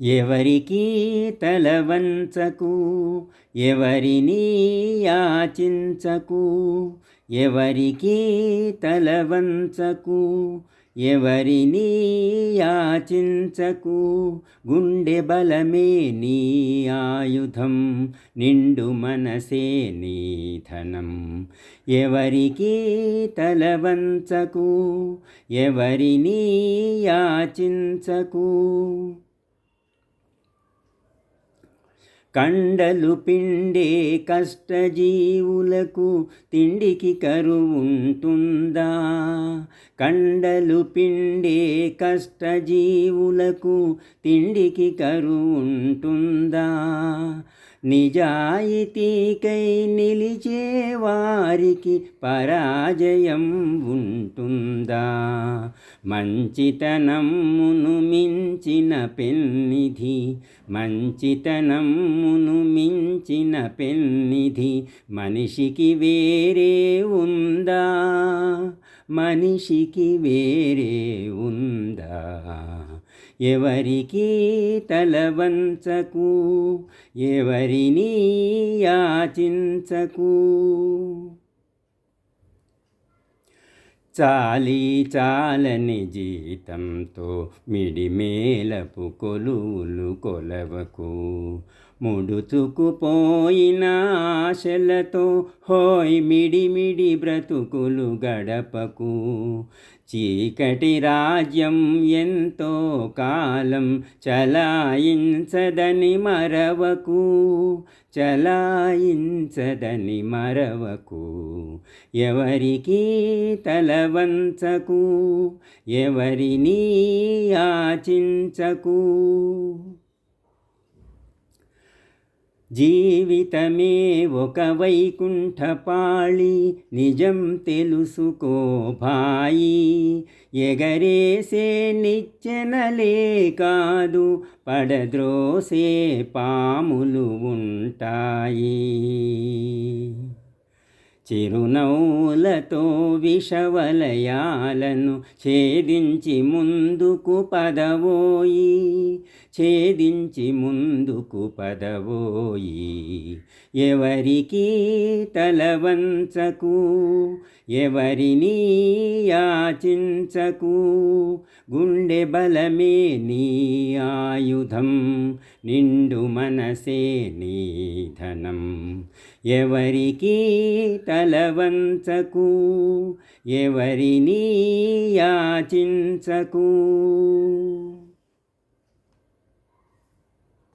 ఎవరికీ తలవంచకు ఎవరిని యాచించకు ఎవరికీ తలవంచకు ఎవరిని యాచించకు. గుండె బలమే నీ ఆయుధం నిండు మనసే నీ ధనం. ఎవరికీ తలవంచకు ఎవరిని యాచించకు. కండలు పిండే కష్టజీవులకు తిండికి కరువుంటుందా? కండలు పిండే కష్టజీవులకు తిండికి కరువుంటుందా? నిజాయితీకై నిలిచే వారికి పరాజయం ఉంటుందా? మంచితనమును మించిన పెన్నిధి మంచితనమును మించిన పెన్నిధి మనిషికి వేరే ఉందా? మనిషికి వేరే ఉందా? ఎవరికి తలవంచకు? ఎవరిని యాచించకు? చాలి చాలని జీతంతో మిడిమేలపు కొలువులు కొలవకు. ముడుచుకుపోయిన ఆశలతో హోయ్ మిడిమిడి బ్రతుకులు గడపకు. చీకటి రాజ్యం ఎంతో కాలం చలాయించదని మరవకు చలాయించదని మరవకు. ఎవరికి తలవంచకు ఎవరిని యాచించకు జీవితమే ఒక వైకుంఠపాళి నిజం తెలుసుకో భాయి. ఎగరేసే నిచ్చెనలే కాదు పడద్రోసే పాములు ఉంటాయి. చిరునవ్వులతో విషవలయాలను ఛేదించి ముందుకు పదవోయి ఛేదించి ముందుకు పదవోయి. ఎవరికి తలవంచకు ఎవరిని యాచించకు గుండె బలమే నీ ఆయుధం నిండు మనసే నీ ధనం. ఎవరికి తలవంచకు ఎవరిని యాచించకు?